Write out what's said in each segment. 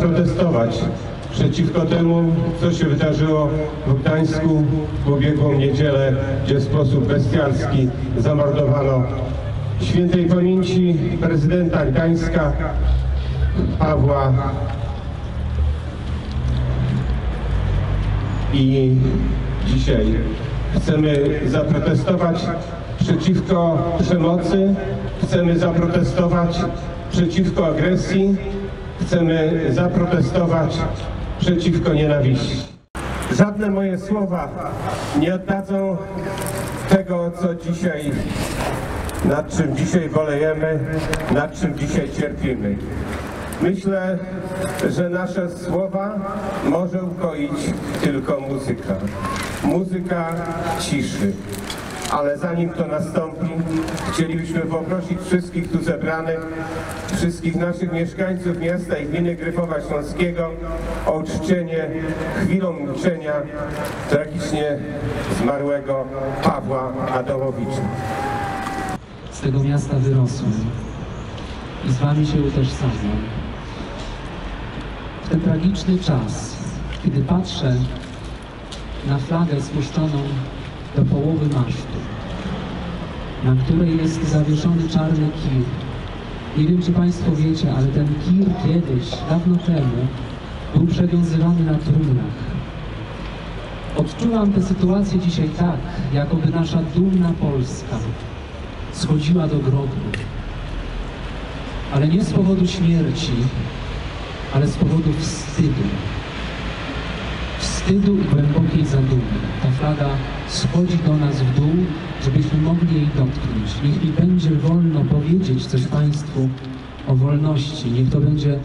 zaprotestować przeciwko temu, co się wydarzyło w Gdańsku w ubiegłą niedzielę, gdzie w sposób bestialski zamordowano świętej pamięci prezydenta Gdańska Pawła i dzisiaj chcemy zaprotestować przeciwko przemocy, chcemy zaprotestować przeciwko agresji, chcemy zaprotestować przeciwko nienawiści. Żadne moje słowa nie oddadzą tego, co dzisiaj, nad czym dzisiaj bolejemy, nad czym dzisiaj cierpimy. Myślę, że nasze słowa może ukoić tylko muzyka. Muzyka ciszy. Ale zanim to nastąpi, chcielibyśmy poprosić wszystkich tu zebranych, wszystkich naszych mieszkańców miasta i gminy Gryfowa Śląskiego o uczczenie chwilą milczenia tragicznie zmarłego Pawła Adamowicza. Z tego miasta wyrosłem i z wami się utożsamiam. W ten tragiczny czas, kiedy patrzę na flagę spuszczoną do połowy masztu, na której jest zawieszony czarny kir. Nie wiem, czy Państwo wiecie, ale ten kir kiedyś, dawno temu, był przewiązywany na trumnach. Odczuwam tę sytuację dzisiaj tak, jakoby nasza dumna Polska schodziła do grobu. Ale nie z powodu śmierci, ale z powodu wstydu. Wstydu i głębokiej zadumy. Ta flaga schodzi do nas w dół, żebyśmy mogli jej dotknąć. Niech mi będzie wolno powiedzieć coś Państwu o wolności. Niech to będzie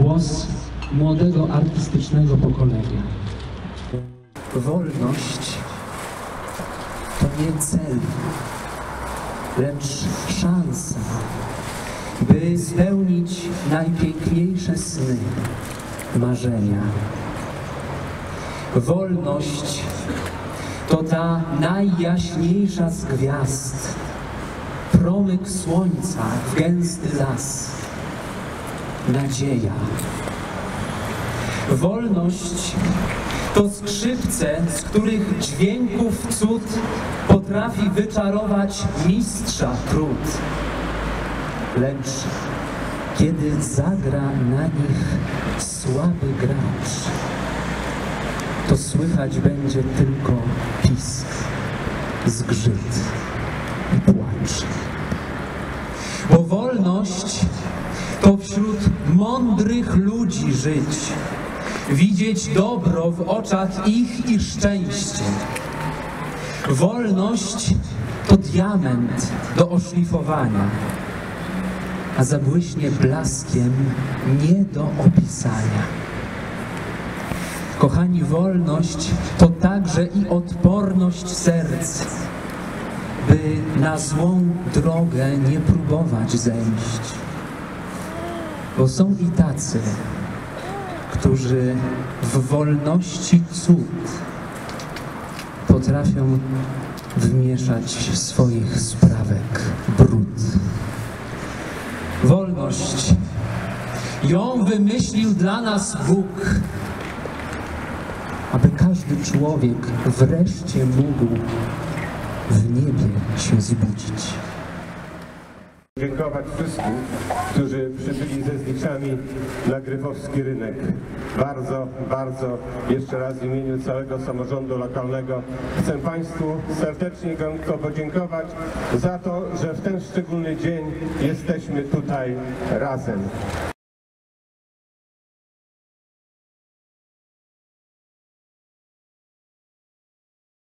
głos młodego, artystycznego pokolenia. Wolność to nie cel, lecz szansa, by spełnić najpiękniejsze sny, marzenia. Wolność to ta najjaśniejsza z gwiazd, promyk słońca w gęsty las, nadzieja. Wolność to skrzypce, z których dźwięków cud potrafi wyczarować mistrza trud. Lecz kiedy zagra na nich słaby gracz, to słychać będzie tylko pisk, zgrzyt i płacz. Bo wolność to wśród mądrych ludzi żyć, widzieć dobro w oczach ich i szczęście. Wolność to diament do oszlifowania, a zabłyśnie blaskiem nie do opisania. Kochani, wolność to także i odporność serc, by na złą drogę nie próbować zejść. Bo są i tacy, którzy w wolności cud potrafią wmieszać swoich sprawek brud. Wolność. Ją wymyślił dla nas Bóg, każdy człowiek wreszcie mógł w niebie się zbudzić. Dziękować wszystkim, którzy przybyli ze zliczami na Gryfowski Rynek. Bardzo, bardzo jeszcze raz w imieniu całego samorządu lokalnego chcę Państwu serdecznie gorąco podziękować za to, że w ten szczególny dzień jesteśmy tutaj razem.